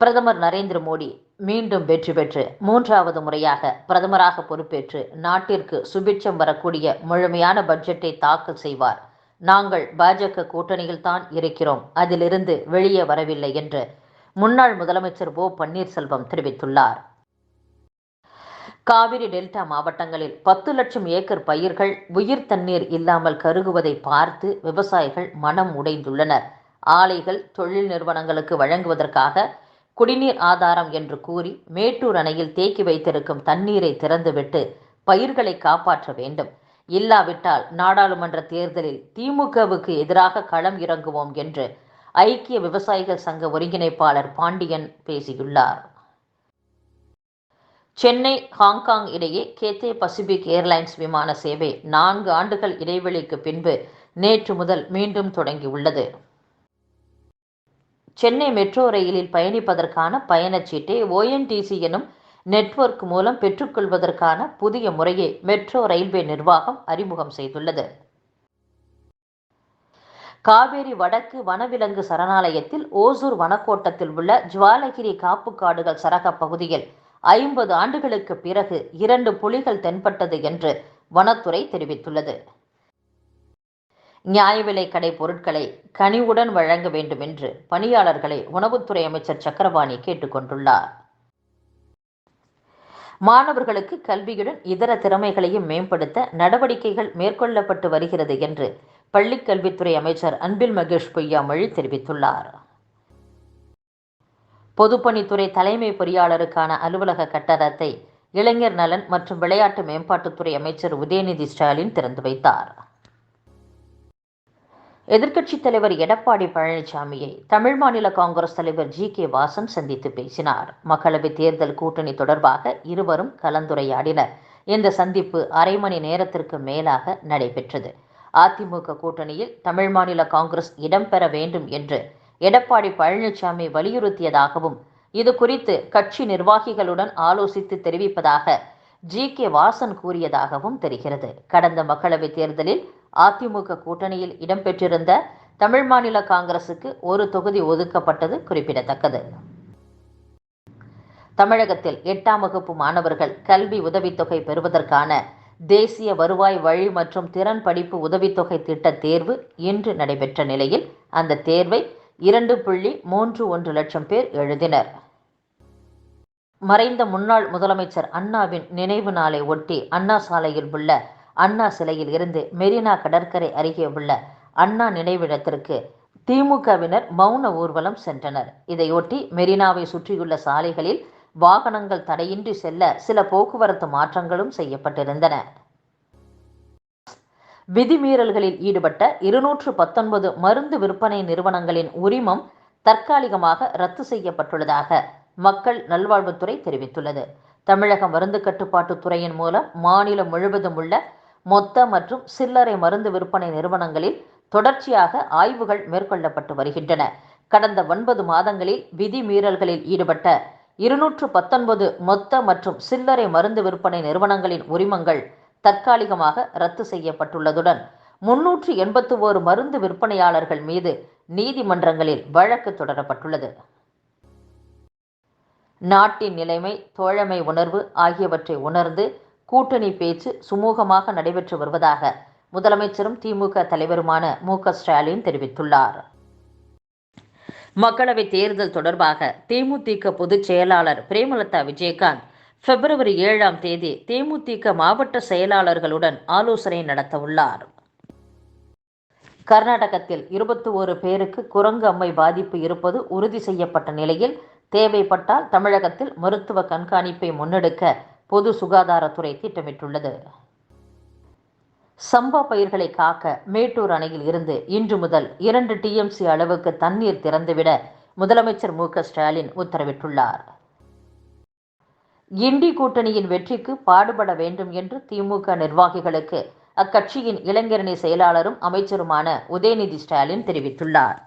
பிரதமர் நரேந்திர மோடி மீண்டும் வெற்றி பெற்று மூன்றாவது முறையாக பிரதமராக பொறுப்பேற்று நாட்டிற்கு சுபிட்சம் வரக்கூடிய முழுமையான பட்ஜெட்டை தாக்கல் செய்வார். நாங்கள் பாஜக கூட்டணியில் தான் இருக்கிறோம். அதிலிருந்து வெளியே வரவில்லை என்று முன்னாள் முதலமைச்சர் ஓ பன்னீர்செல்வம் தெரிவித்துள்ளார். காவிரி டெல்டா மாவட்டங்களில் பத்து லட்சம் ஏக்கர் பயிர்கள் உயிர் தண்ணீர் இல்லாமல் கருகுவதை பார்த்து விவசாயிகள் மனம் உடைந்துள்ளனர். ஆலைகள் தொழில் நிறுவனங்களுக்கு வழங்குவதற்காக குடிநீர் ஆதாரம் என்று கூறி மேட்டூர் அணையில் தேக்கி வைத்திருக்கும் தண்ணீரை திறந்துவிட்டு பயிர்களை காப்பாற்ற வேண்டும். இல்லாவிட்டால் நாடாளுமன்ற தேர்தலில் திமுகவுக்கு எதிராக களம் இறங்குவோம் என்று ஐக்கிய விவசாயிகள் சங்க ஒருங்கிணைப்பாளர் பாண்டியன் பேசியுள்ளார். சென்னை ஹாங்காங் இடையே கேத்தே பசிபிக் ஏர்லைன்ஸ் விமான சேவை நான்கு ஆண்டுகள் இடைவெளிக்கு பின்பு நேற்று முதல் மீண்டும் தொடங்கியுள்ளது. சென்னை மெட்ரோ ரயிலில் பயணிப்பதற்கான பயணச்சீட்டை ஓஎன்டிசி எனும் நெட்வொர்க் மூலம் பெற்றுக்கொள்வதற்கான புதிய முறையை மெட்ரோ ரயில்வே நிர்வாகம் அறிமுகம் செய்துள்ளது. காவேரி வடக்கு வனவிலங்கு சரணாலயத்தில் ஓசூர் வனக்கோட்டத்தில் உள்ள ஜுவாலகிரி காப்பு காடுகள் சரக பகுதியில் ஐம்பது ஆண்டுகளுக்கு பிறகு இரண்டு புலிகள் தென்பட்டது என்று வனத்துறை தெரிவித்துள்ளது. நியாய விலை கடை பொருட்களை கனிவுடன் வழங்க வேண்டும் என்று பணியாளர்களை உணவுத்துறை அமைச்சர் சக்கரபாணி கேட்டுக்கொண்டுள்ளார். மாணவர்களுக்கு கல்வியுடன் இதர திறமைகளையும் மேம்படுத்த நடவடிக்கைகள் மேற்கொள்ளப்பட்டு வருகிறது என்று பள்ளிக்கல்வித்துறை அமைச்சர் அன்பில் மகேஷ் பொய்யாமொழி தெரிவித்துள்ளார். பொதுப்பணித்துறை தலைமை பொறியாளருக்கான அலுவலக கட்டடத்தை இளைஞர் நலன் மற்றும் விளையாட்டு மேம்பாட்டுத்துறை அமைச்சர் உதயநிதி ஸ்டாலின் திறந்து வைத்தார். எதிர்க்கட்சித் தலைவர் எடப்பாடி பழனிசாமியை தமிழ் மாநில காங்கிரஸ் தலைவர் ஜி. கே. வாசன் சந்தித்து பேசினார். மக்களவைத் தேர்தல் கூட்டணி தொடர்பாக இருவரும் கலந்துரையாடினர். இந்த சந்திப்பு அரை மணி நேரத்திற்கு மேலாக நடைபெற்றது. அதிமுக கூட்டணியில் தமிழ் மாநில காங்கிரஸ் இடம்பெற வேண்டும் என்று எடப்பாடி பழனிசாமி வலியுறுத்தியதாகவும் இது குறித்து கட்சி நிர்வாகிகளுடன் ஆலோசித்து தெரிவிப்பதாக ஜி. கே. வாசன் கூறியதாகவும் தெரிகிறது. கடந்த மக்களவைத் தேர்தலில் அதிமுக கூட்டணியில் இடம்பெற்றிருந்த தமிழ் மாநில காங்கிரசுக்கு ஒரு தொகுதி ஒதுக்கப்பட்டது குறிப்பிடத்தக்கது. தமிழகத்தில் எட்டாம் வகுப்பு மாணவர்கள் கல்வி உதவித்தொகை பெறுவதற்கான தேசிய வருவாய் வழி மற்றும் திறன் படிப்பு உதவித்தொகை திட்ட தேர்வு இன்று நடைபெற்ற நிலையில் அந்த தேர்வை இரண்டு புள்ளி மூன்று ஒன்று லட்சம் பேர் எழுதினர். மறைந்த முன்னாள் முதலமைச்சர் அண்ணாவின் நினைவு நாளை ஒட்டி அண்ணா சாலையில் உள்ள அண்ணா சிலையில் இருந்து மெரினா கடற்கரை அருகே உள்ள அண்ணா நினைவிடத்திற்கு திமுகவினர் மௌன ஊர்வலம் சென்றனர். இதையொட்டி மெரினாவை சுற்றியுள்ள சாலைகளில் வாகனங்கள் தடையின்றி செல்ல சில போக்குவரத்து மாற்றங்களும் செய்யப்பட்டிருந்தன. விதிமீறல்களில் ஈடுபட்ட இருநூற்று பத்தொன்பது மருந்து விற்பனை நிறுவனங்களின் உரிமம் தற்காலிகமாக ரத்து செய்யப்பட்டுள்ளதாக மக்கள் நல்வாழ்வுத்துறை தெரிவித்துள்ளது. தமிழக மருந்து கட்டுப்பாட்டு துறையின் மூலம் மாநிலம் முழுவதும் உள்ள மொத்த மற்றும் சில்லறை மருந்து விற்பனை நிறுவனங்களில் தொடர்ச்சியாக ஆய்வுகள் மேற்கொள்ளப்பட்டு வருகின்றன. கடந்த ஒன்பது மாதங்களில் விதி மீறல்களில் ஈடுபட்ட இருநூற்று பத்தொன்பது மொத்த மற்றும் சில்லறை மருந்து விற்பனை நிறுவனங்களின் உரிமங்கள் தற்காலிகமாக ரத்து செய்யப்பட்டுள்ளதுடன் முன்னூற்று எண்பத்து ஓரு மருந்து விற்பனையாளர்கள் மீது நீதிமன்றங்களில் வழக்கு தொடரப்பட்டுள்ளது. நாட்டின் நிலைமை தோழமை உணர்வு ஆகியவற்றை உணர்ந்து கூட்டணி பேச்சு சுமூகமாக நடைபெற்று வருவதாக முதலமைச்சரும் திமுக தலைவருமான மு ஸ்டாலின் தெரிவித்துள்ளார். மக்களவைத் தேர்தல் தொடர்பாக தேமுதிக பொதுச் செயலாளர் பிரேமலதா விஜயகாந்த் பிப்ரவரி ஏழாம் தேதி தேமுதிக மாவட்ட செயலாளர்களுடன் ஆலோசனை நடத்தவுள்ளார். கர்நாடகத்தில் இருபத்தி ஓரு பேருக்கு குரங்கு அம்மை பாதிப்பு இருப்பது உறுதி செய்யப்பட்ட நிலையில் தேவைப்பட்டால் தமிழகத்தில் மருத்துவ கண்காணிப்பை முன்னெடுக்க பொது சுகாதாரத்துறை திட்டமிட்டுள்ளது. சம்பா பயிர்களை காக்க மேட்டூர் அணையில் இருந்து இன்று முதல் இரண்டு டிஎம்சி அளவுக்கு தண்ணீர் திறந்துவிட முதலமைச்சர் மு ஸ்டாலின் உத்தரவிட்டுள்ளார். இண்டி கூட்டணியின் வெற்றிக்கு பாடுபட வேண்டும் என்று திமுக நிர்வாகிகளுக்கு அக்கட்சியின் இளைஞரணி செயலாளரும் அமைச்சருமான உதயநிதி ஸ்டாலின் தெரிவித்துள்ளார்.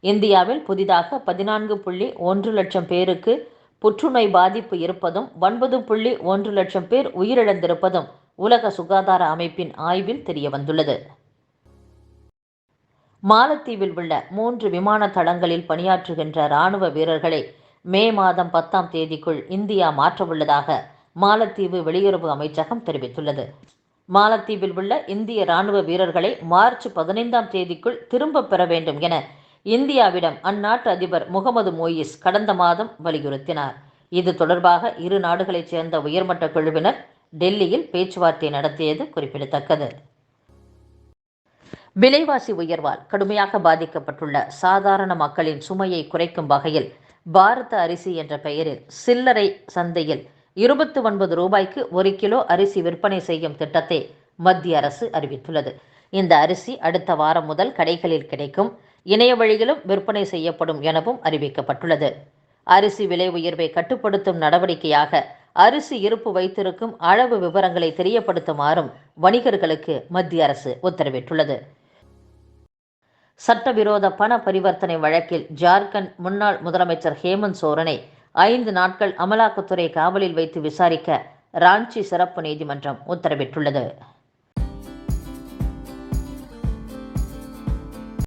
இந்தியாவில் புதிதாக பதினான்கு புள்ளி ஒன்று லட்சம் பேருக்கு புற்றுநோய் பாதிப்பு இருப்பதும் ஒன்பது புள்ளி ஒன்று லட்சம் பேர் உயிரிழந்திருப்பதும் உலக சுகாதார அமைப்பின் ஆய்வில் தெரியவந்துள்ளது. மாலத்தீவில் உள்ள மூன்று விமான தளங்களில் பணியாற்றுகின்ற ராணுவ வீரர்களை மே மாதம் பத்தாம் தேதிக்குள் இந்தியா மாற்றவுள்ளதாக மாலத்தீவு வெளியுறவு அமைச்சகம் தெரிவித்துள்ளது. மாலத்தீவில் உள்ள இந்திய ராணுவ வீரர்களை மார்ச் பதினைந்தாம் தேதிக்குள் திரும்பப் பெற வேண்டும் என இந்தியாவிடம் அந்நாட்டு அதிபர் முகமது மோயிஸ் கடந்த மாதம் வலியுறுத்தினார். இது தொடர்பாக இரு நாடுகளைச் சேர்ந்த உயர்மட்ட குழுவினர் டெல்லியில் பேச்சுவார்த்தை நடத்தியது குறிப்பிடத்தக்கது. விலைவாசி உயர்வால் கடுமையாக பாதிக்கப்பட்டுள்ள சாதாரண மக்களின் சுமையை குறைக்கும் வகையில் பாரத அரிசி என்ற பெயரில் சில்லறை சந்தையில் இருபத்தி ஒன்பது ரூபாய்க்கு ஒரு கிலோ அரிசி விற்பனை செய்யும் திட்டத்தை மத்திய அரசு அறிவித்துள்ளது. இந்த அரிசி அடுத்த வாரம் முதல் கடைகளில் கிடைக்கும். இணைய வழியிலும் விற்பனை செய்யப்படும் எனவும் அறிவிக்கப்பட்டுள்ளது. அரிசி விலை உயர்வை கட்டுப்படுத்தும் நடவடிக்கையாக அரிசி இருப்பு வைத்திருக்கும் அளவு விவரங்களை தெரியப்படுத்துமாறும் வணிகர்களுக்கு மத்திய அரசு உத்தரவிட்டுள்ளது. சட்டவிரோத பண பரிவர்த்தனை வழக்கில் ஜார்க்கண்ட் முன்னாள் முதலமைச்சர் ஹேமந்த் சோரனை ஐந்து நாட்கள் அமலாக்கத்துறை காவலில் வைத்து விசாரிக்க ராஞ்சி சிறப்பு நீதிமன்றம் உத்தரவிட்டுள்ளது.